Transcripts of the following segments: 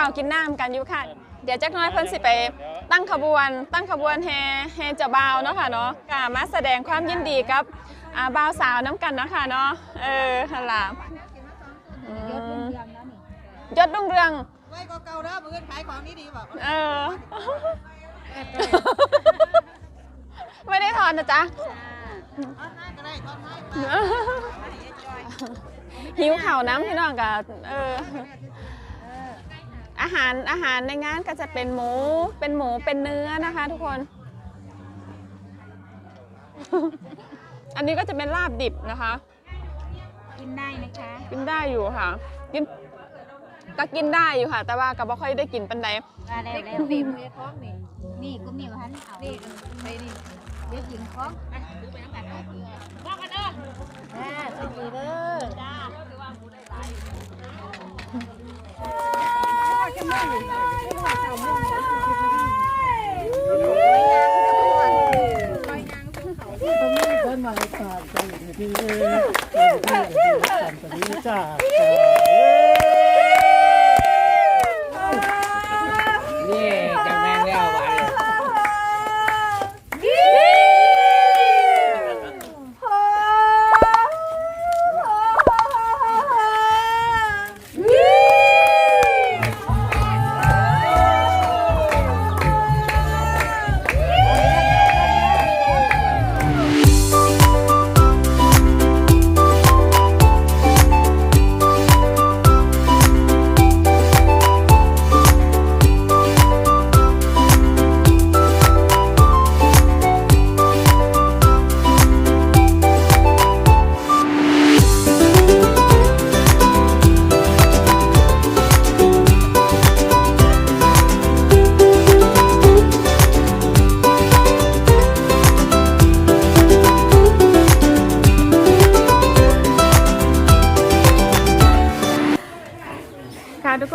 าวกินน้ำกันอยู่ค่ะ เดี๋ยวจักหน้อยเพิ่นสิไปตั้งขบวน ตั้งขบวนแห่แห่เจ้าบ่าวเนาะค่ะเนาะก็มาแสดงความยินดีกับอ่าบ่าวสาวน้ำกันเนาะค่ะเนาะเออหั่นล่ะอืยศมเรื่องแล้วนี่ยศรุ่งเรือง ไว้ก็เก่าเด้อมือขายของนี่ดีแบบเออ ไม่ได้ทอนนะจ๊ะ ทอดให้ก็ได้ทอดให้ไปหิวข่าวน้ำพี่น้องกับเออ อาหารอาหารในงานก็จะเป็นหมู เป็นหมูเป็นเนื้อนะคะ ทุกคน อันนี้ก็จะเป็นลาบดิบนะคะ กินได้นะคะ กินได้อยู่ค่ะ กินก็กินได้อยู่ค่ะ แต่ว่าก็บ่ค่อยได้กินปันใดมาแล้วแล้วฝีมือคล้องนี่นี่ก็มีว่าหันเอานี่ไปนี่เด็กหญิงคล้องอะดูไปน้ำกันเนา ต้นไม้ตาดใจดีเลยต้นไม้ตาดใจดีจ้า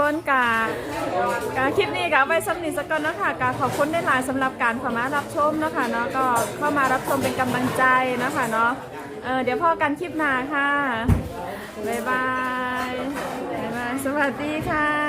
ค่ะทุกคนกากาคลิปนี้กาไว้สำนิสก่อนนะคะกาขอบคุณได้หลายสำหรับการเข้ามารับชมนะคะเนาะก็เข้ามารับชมเป็นกำลังใจนะคะเนาะเออเดี๋ยวพอกันคลิปหน้าค่ะบ๊ายบายบ๊ายบายสวัสดีค่ะ